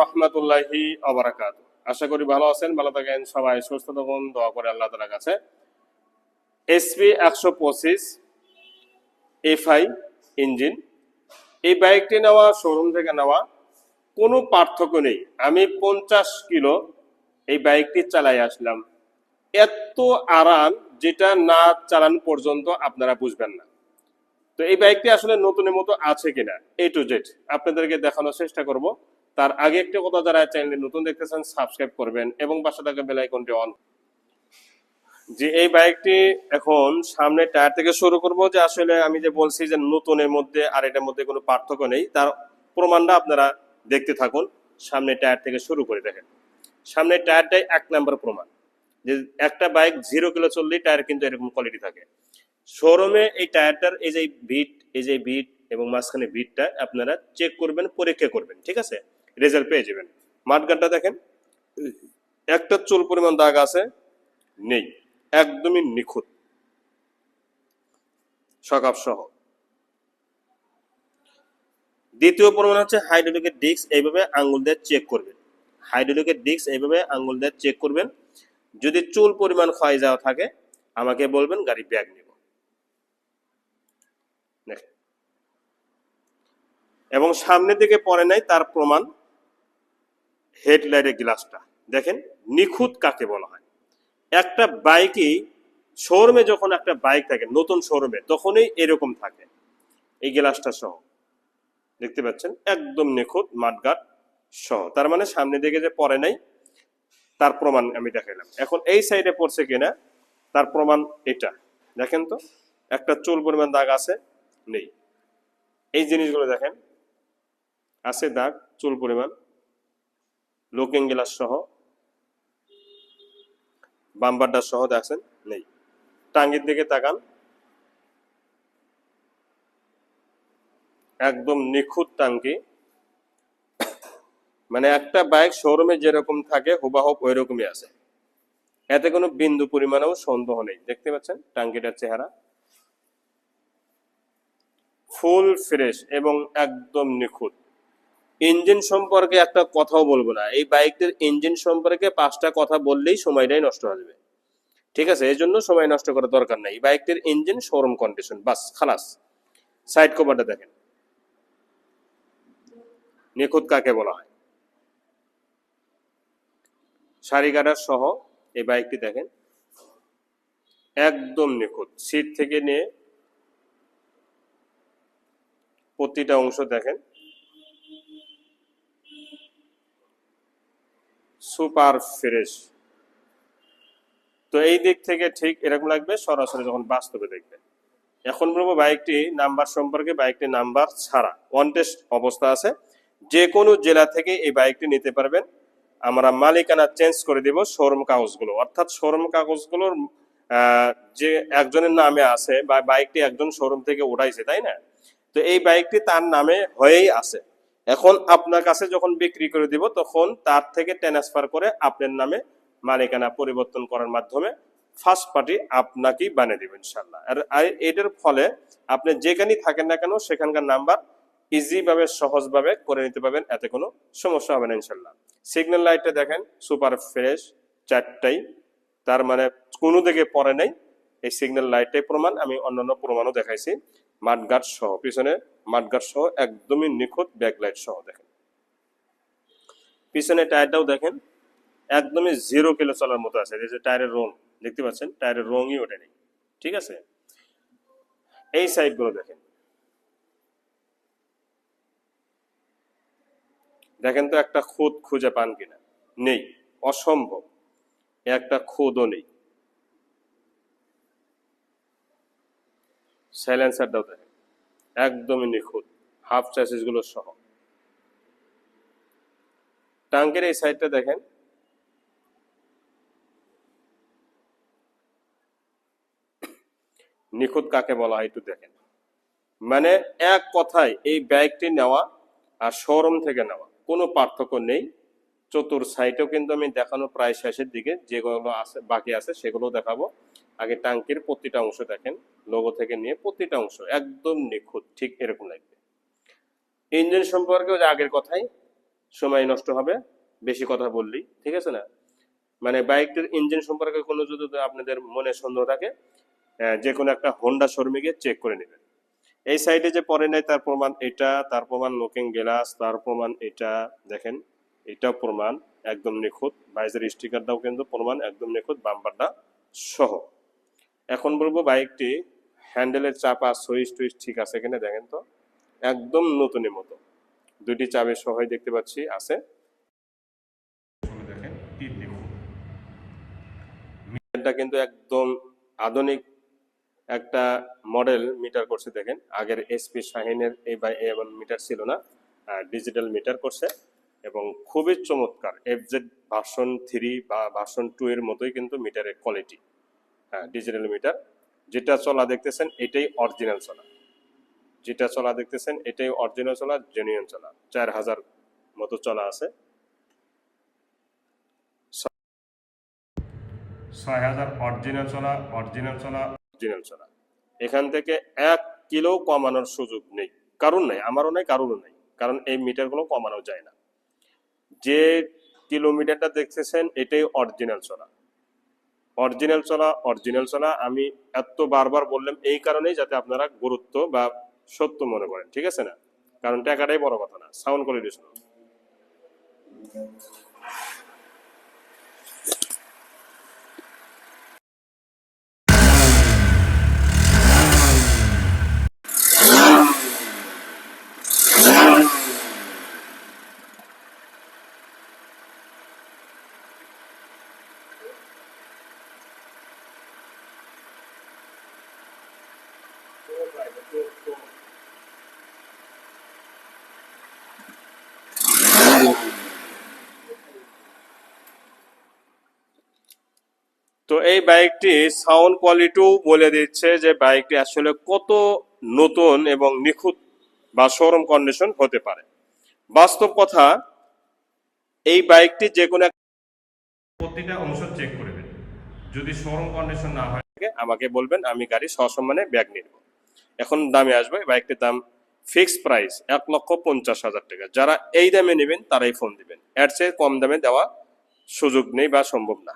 রহমতুল্লাহি অবরাকাত আশা করি ভালো আছেন, ভালো থাকেন, সবাই সুস্থ থাকুন, দোয়া করে আল্লাহ তালার কাছে। এসপি একশো পঁচিশ এফআই ইঞ্জিন এই বাইকটি নেওয়া শোরুম থেকে নেওয়া, কোনো পার্থক্য নেই। আমি পঞ্চাশ কিলো এই বাইকটি চালাই আসলাম। এত আরাম যেটা না চালানো পর্যন্ত আপনারা বুঝবেন না। তো এই বাইকটি আসলে নতুনের মতো আছে কিনা এ টু জেড আপনাদেরকে দেখানোর চেষ্টা করব। তার আগে একটি কথা যারা চ্যানেলে নতুন দেখতেছেন সাবস্ক্রাইব করবেন এবং পাশে থাকা বেল আইকনটি অন যে এই বাইকটি এখন সামনে টায়ার থেকে শুরু করব যে আসলে আমি যে বলছি যে নতুনের মধ্যে আর এটার মধ্যে কোনো পার্থক্য নেই, তার প্রমাণটা আপনারা দেখতে থাকুন। সামনে টায়ার থেকে শুরু করে দেখেন। সামনে টায়ারটাই এক নাম্বার প্রমাণ। যে একটা বাইক জিরো কিলো চললেই টায়ার কিন্তু এরকম কোয়ালিটি থাকে। শোরুমে এই টায়ারটার এই যে বিট এই যে বিট এবং মাঝখানে বিটটা আপনারা চেক করবেন, পরীক্ষা করবেন, ঠিক আছে? রেজাল্ট পেয়ে যাবেন। মাঠগানটা দেখেন, একটা চুল পরিমাণ দাগ আছে, নেই, একদমই নিখুঁত। সকাপ সহ। দ্বিতীয় প্রমাণ হচ্ছে হাইড্রোলিকের ডিস্ক এইভাবে আঙ্গুল দিয়ে চেক করবেন। হাইড্রোলিকের ডিস্ক এইভাবে আঙ্গুল দিয়ে চেক করবেন। যদি চুল পরিমাণ ক্ষয় যাওয়া থাকে, আমাকে বলবেন, গাড়ি ব্যাগ নিব। এবং সামনের দিকে পড়ে নাই, তার প্রমাণ হেডলাইটের গ্লাসটা। দেখেন, নিখুঁত কাকে বলা হয়। একটা বাইকই শোরুমে যখন একটা বাইক থাকে, নতুন শোরুমে, তখনই এরকম থাকে। এই গ্লাসটা সহ। দেখতে পাচ্ছেন? একদম নিখুঁত মাঠগাট সহ। তার মানে সামনে দিকে যে পড়ে নাই, তার প্রমাণ আমি দেখাইলাম। এখন এই সাইডে পড়ছে কিনা, তার প্রমাণ এটা। দেখেন তো, একটা চুল পরিমাণ দাগ আছে, নেই। এই জিনিসগুলো দেখেন, আছে দাগ, চুল পরিমাণ লুকিং গ্লাস সহ বাম্বারটা সহ দেখছেন, নেই। টাঙ্গির দিকে তাকান। একদম নিখুঁত টাঙ্কি। মানে একটা বাইক শোরুমে যেরকম থাকে হুবাহুব ওই রকমই আছে। এতে কোনো বিন্দু পরিমাণেও সন্দেহ নেই। দেখতে পাচ্ছেন টাঙ্কিটার চেহারা। ফুল ফ্রেশ এবং একদম নিখুঁত। ইঞ্জিন সম্পর্কে একটা কথাও বলব না। এই বাইকটির ইঞ্জিন সম্পর্কে পাঁচটা কথা বললেই সময়টাই নষ্ট হয়ে যাবে। ঠিক আছে? এই জন্য সময় নষ্ট করার দরকার নাই। বাইকটির ইঞ্জিন শোরুম কন্ডিশন বাস, খালাস। সাইড কভারটা দেখেন। নিখুঁত কাকে বলা হয়? সারি গার্ডার সহ এই বাইকটি দেখেন। একদম নিখুঁত। সিট থেকে নিয়ে প্রতিটা অংশ দেখেন। Super fresh. তো এই দিক থেকে ঠিক এরকম লাগবে, সরাসরি যখন বাস্তবে দেখবে। এখন বলব বাইকটি নাম্বার সম্পর্কে, বাইকটি নাম্বার ছাড়া। ওয়ান টেস্ট অবস্থা আছে। যে কোনো জেলা থেকে এই বাইকটি নিতে পারবেন। আমরা মালিকানা চেঞ্জ করে দিব শোরুম কাগজগুলো। অর্থাৎ শোরুম কাগজগুলোর যে একজনের নামে আছে বা বাইকটি একজন শোরুম থেকে উঠাইছে, তাই না? তো এই বাইকটি তার নামে হয়েই আছে। এখন আপনার কাছে যখন বিক্রি করে দিব, তখন তার থেকে ট্রান্সফার করে আপনার নামে মালিকানা পরিবর্তন করার মাধ্যমে ফার্স্ট পার্টি আপনাকেই বানিয়ে দেবেন ইনশাল্লাহ আর এটার ফলে আপনি যেখানেই থাকেন না কেন, সেখানকার নাম্বার ইজিভাবে সহজভাবে করে নিতে পারবেন, এতে কোনো সমস্যা হবে না ইনশাল্লাহ সিগন্যাল লাইটটা দেখেন সুপার ফ্রেশ চারটাই। তার মানে কোনো দিকে পরে নাই। এই সিগন্যাল লাইটটাই প্রমাণ, আমি অন্যান্য প্রমাণও দেখাইছি। মাঠগাট সহ, পিছনে মাঠগাট সহ একদমই নিখুঁত ব্যাকলাইট সহ দেখেন। পিছনে টায়ারটাও দেখেন, একদমই জিরো কিলো চলার মতো আছে। এই যে টায়ারের রং, দেখতে পাচ্ছেন? টায়ারের রঙই ওঠে নেই। ঠিক আছে? এই সাইডগুলো দেখেন। দেখেন তো একটা খুদ খুঁজে পান কিনা? নেই। অসম্ভব। একটা খুদও নেই। সাইলেন্সারটাও দেখেন একদমই নিখুঁত। হাফ চ্যাসিসগুলো সহ। টাঙ্কের এই সাইডটা দেখেন। নিখুঁত কাকে বলা হয় একটু দেখেন। মানে এক কথায় এই ব্যাগটি নেওয়া আর শোরুম থেকে নেওয়া, কোনো পার্থক্য নেই। চতুর সাইটেও কিন্তু আমি দেখানো প্রায় শেষের দিকে, যেগুলো আছে, বাকি আছে সেগুলো দেখাবো। আগে টাঙ্কির প্রতিটা অংশ দেখেন লোগো থেকে নিয়ে প্রতিটা অংশ একদম নিখুঁত, ঠিক এরকম লাগবে। ইঞ্জিন সম্পর্কে ওই আগের কথাই, সময় নষ্ট হবে, বেশি কথা বললি, ঠিক আছে না? মানে বাইকটির ইঞ্জিন সম্পর্কে কোনো যদি আপনাদের মনে সন্দেহ থাকে যে কোনো একটা হোন্ডা শোরুমে চেক করে নেবেন। এই সাইডে যে পরে নেয় তার প্রমাণ এটা, তার প্রমাণ লুকিং গ্লাস তার প্রমাণ এটা, দেখেন, এটাও প্রমাণ, একদম নিখুঁত। বাইজের স্টিকারটাও কিন্তু প্রমাণ, একদম নিখুঁত বাম্পারটা সহ। এখন বলব বাইকটি হ্যান্ডেলের চাপা সুইচ টুইচ ঠিক আছে কিনা দেখেন তো। একদম নতুনের মতো। দুইটি চাবি সহই দেখতে পাচ্ছি আছে। মিটারটা কিন্তু একদম আধুনিক একটা মডেল মিটার করছে দেখেন। আগের এসপি শাহিনের এই বা এমন মিটার ছিল না ডিজিটাল মিটার করছে এবং খুবই চমৎকার এফজেড ভার্সন থ্রি বা ভার্সন টু এর মতোই কিন্তু মিটারের কোয়ালিটি হ্যাঁ ডিজিটাল মিটার যেটা চলা দেখতেছেন এটাই অরিজিনাল চলা। যেটা চলা দেখতেছেন এটাই অরিজিনাল চলা জেনুইন চলা। চার হাজার মতো চলা আছে। ছয় হাজার অরিজিনাল চলা অরিজিনাল চলা। অরিজিনাল চলা। এখান থেকে এক কিলো কমানোর সুযোগ নেই। কারণ নেই আমারও নেই কারোরও নেই। কারণ এই মিটারগুলো কমানো যায় না। যে কিলোমিটারটা দেখতেছেন এটাই অরিজিনাল চলা। অরিজিনাল চলা অরিজিনাল চলা, আমি এত বারবার বললাম এই কারণেই যাতে আপনারা গুরুত্ব বা সত্য মনে করেন, ঠিক আছে না? কারণ টাকাটাই বড় কথা না সাউন্ড কোয়ালিটি তো এই বাইকটি সাউন্ড কোয়ালিটিও বলে দিচ্ছে যে বাইকটি আসলে কত নতুন এবং নিখুঁত বা শোরুম কন্ডিশন হতে পারে। বাস্তব কথা এই বাইকটি যে কোনো প্রতিটা অংশ চেক করবেন যদি শোরুম কন্ডিশন না হয় আমাকে বলবেন আমি গাড়ি সসম্মানে ব্যাগ নিয়ে নেব। এখন দামে আসবে বাইকটির দাম ফিক্স প্রাইস এক লক্ষ পঞ্চাশ হাজার টাকা। যারা এই দামে নেবেন, তারাই ফোন দিবেন। এর চেয়ে কম দামে দেওয়া সুযোগ নেই বা সম্ভব না।